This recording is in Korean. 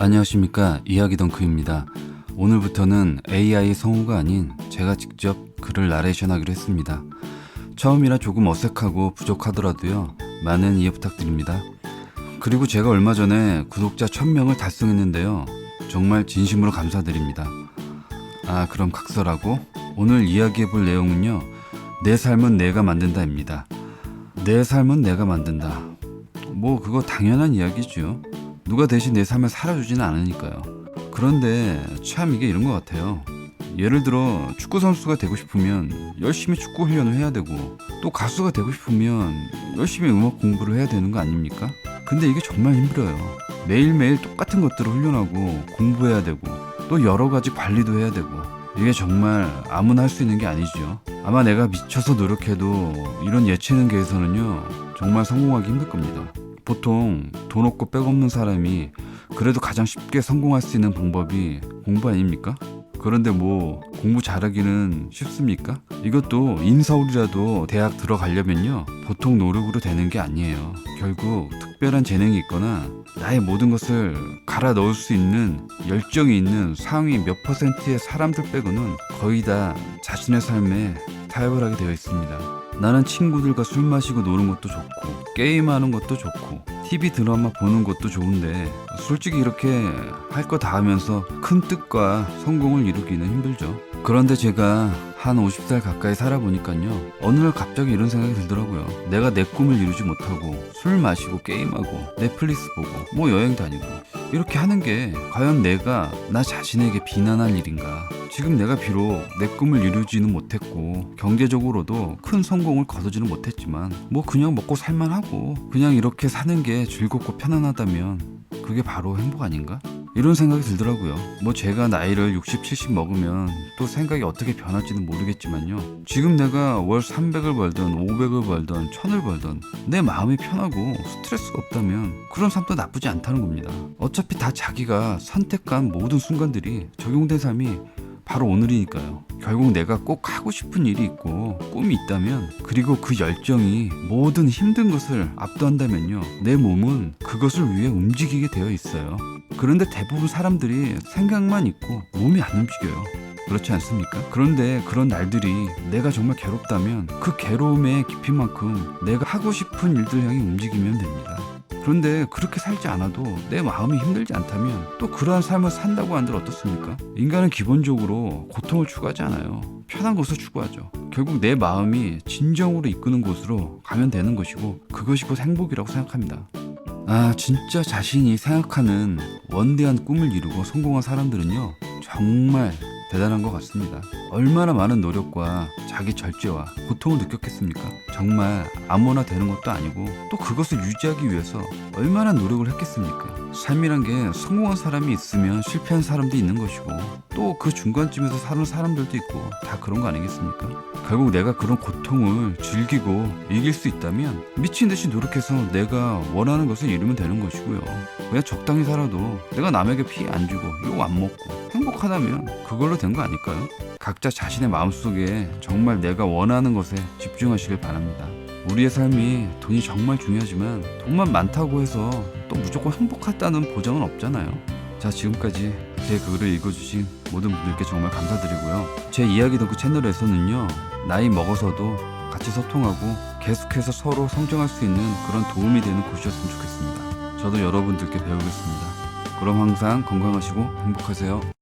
안녕하십니까 이야기 덩크입니다. 오늘부터는 AI 성우가 아닌 제가 직접 글을 나레이션하기로 했습니다. 처음이라 조금 어색하고 부족하더라도요 많은 이해 부탁드립니다. 그리고 제가 얼마 전에 구독자 1000명을 달성했는데요 정말 진심으로 감사드립니다. 아 그럼 각설하고 오늘 이야기해 볼 내용은요 내 삶은 내가 만든다입니다. 내 삶은 내가 만든다. 뭐 그거 당연한 이야기죠. 누가 대신 내 삶을 살아주지는 않으니까요. 그런데 참 이게 이런 것 같아요. 예를 들어 축구 선수가 되고 싶으면 열심히 축구 훈련을 해야 되고 또 가수가 되고 싶으면 열심히 음악 공부를 해야 되는 거 아닙니까? 근데 이게 정말 힘들어요. 매일매일 똑같은 것들을 훈련하고 공부해야 되고 또 여러 가지 관리도 해야 되고 이게 정말 아무나 할 수 있는 게 아니죠. 아마 내가 미쳐서 노력해도 이런 예체능계에서는요 정말 성공하기 힘들 겁니다. 보통 돈 없고 백 없는 사람이 그래도 가장 쉽게 성공할 수 있는 방법이 공부 아닙니까? 그런데 뭐 공부 잘하기는 쉽습니까? 이것도 인서울이라도 대학 들어가려면요 보통 노력으로 되는 게 아니에요. 결국 특별한 재능이 있거나 나의 모든 것을 갈아 넣을 수 있는 열정이 있는 상위 몇 퍼센트의 사람들 빼고는 거의 다 자신의 삶에 타협을 하게 되어 있습니다. 나는 친구들과 술 마시고 노는 것도 좋고 게임하는 것도 좋고 TV 드라마 보는 것도 좋은데 솔직히 이렇게 할 거 다 하면서 큰 뜻과 성공을 이루기는 힘들죠. 그런데 제가 한 50살 가까이 살아보니까요. 어느 날 갑자기 이런 생각이 들더라고요. 내가 내 꿈을 이루지 못하고 술 마시고 게임하고 넷플릭스 보고 뭐 여행 다니고 이렇게 하는 게 과연 내가 나 자신에게 비난할 일인가? 지금 내가 비록 내 꿈을 이루지는 못했고 경제적으로도 큰 성공을 거두지는 못했지만 뭐 그냥 먹고 살만하고 그냥 이렇게 사는 게 즐겁고 편안하다면 그게 바로 행복 아닌가? 이런 생각이 들더라고요. 뭐 제가 나이를 60, 70 먹으면 또 생각이 어떻게 변할지는 모르겠지만요. 지금 내가 월 300을 벌든 500을 벌든 1000을 벌든 내 마음이 편하고 스트레스가 없다면 그런 삶도 나쁘지 않다는 겁니다. 어차피 다 자기가 선택한 모든 순간들이 적용된 삶이 바로 오늘이니까요. 결국 내가 꼭 하고 싶은 일이 있고 꿈이 있다면 그리고 그 열정이 모든 힘든 것을 압도한다면요. 내 몸은 그것을 위해 움직이게 되어 있어요. 그런데 대부분 사람들이 생각만 있고 몸이 안 움직여요. 그렇지 않습니까? 그런데 그런 날들이 내가 정말 괴롭다면 그 괴로움의 깊이만큼 내가 하고 싶은 일들 향해 움직이면 됩니다. 그런데 그렇게 살지 않아도 내 마음이 힘들지 않다면 또 그러한 삶을 산다고 한들 어떻습니까? 인간은 기본적으로 고통을 추구하지 않아요. 편한 것을 추구하죠. 결국 내 마음이 진정으로 이끄는 곳으로 가면 되는 것이고 그것이 곧 행복이라고 생각합니다. 아, 진짜 자신이 생각하는 원대한 꿈을 이루고 성공한 사람들은요, 정말 대단한 것 같습니다. 얼마나 많은 노력과 자기 절제와 고통을 느꼈겠습니까? 정말 아무나 되는 것도 아니고 또 그것을 유지하기 위해서 얼마나 노력을 했겠습니까? 삶이란 게 성공한 사람이 있으면 실패한 사람도 있는 것이고 또 그 중간쯤에서 사는 사람들도 있고 다 그런 거 아니겠습니까? 결국 내가 그런 고통을 즐기고 이길 수 있다면 미친 듯이 노력해서 내가 원하는 것을 이루면 되는 것이고요. 그냥 적당히 살아도 내가 남에게 피해 안 주고 욕 안 먹고 행복하다면 그걸로 된 거 아닐까요? 각자 자신의 마음속에 정말 내가 원하는 것에 집중하시길 바랍니다. 우리의 삶이 돈이 정말 중요하지만 돈만 많다고 해서 또 무조건 행복하다는 보장은 없잖아요. 자, 지금까지 제 글을 읽어주신 모든 분들께 정말 감사드리고요. 제 이야기 덕후 채널에서는요, 나이 먹어서도 같이 소통하고 계속해서 서로 성장할 수 있는 그런 도움이 되는 곳이었으면 좋겠습니다. 저도 여러분들께 배우겠습니다. 그럼 항상 건강하시고 행복하세요.